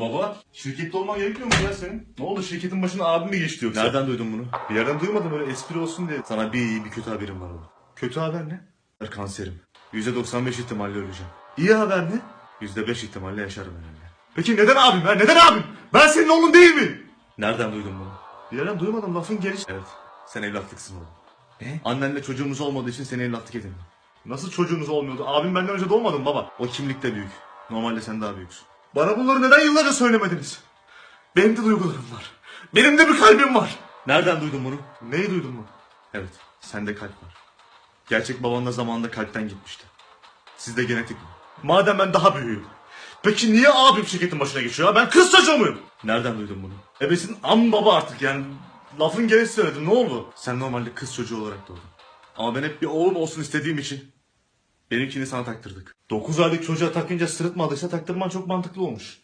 ol baba. Şirkette olman gerekmiyor mu ya senin? Ne oldu şirketin başına abim mi geçti yoksa? Nereden duydun bunu? Bir yerden duymadım böyle espri olsun diye. Sana bir iyi bir kötü haberim var oğlum. Kötü haber ne? Kanserim. %95 ihtimalle öleceğim. İyi haber ne? %5 ihtimalle yaşarım herhalde. Peki neden abim ya? Neden abim? Ben senin oğlun değil mi? Nereden duydun bunu? Bir yerden duymadım lafın geliş. Evet. Sen evlatlıksın oğlum. Ne? Annenle çocuğumuz olmadığı için seni evlatlık edindim. Nasıl çocuğunuz olmuyordu? Abim benden önce doğmadı mı baba? O kimlikte büyük. Normalde sen daha büyüksün. Bana bunları neden yıllarca söylemediniz? Benim de duygularım var. Benim de bir kalbim var. Nereden duydun bunu? Neyi duydun mu? Evet. Sende kalp var. Gerçek baban da zamanında kalpten gitmişti. Sizde genetik mi? Madem ben daha büyüğüm. Peki niye abim şirketin başına geçiyor? ya? Ben kız çocuğu muyum? Nereden duydun bunu? Ebesin am baba artık yani. Lafın gelişi söyledim ne oldu? Sen normalde kız çocuğu olarak doğdun. Ama ben hep bir oğlum olsun istediğim için benimkini sana taktırdık. 9 aylık çocuğa takınca sırıtmadıysa taktırman çok mantıklı olmuş.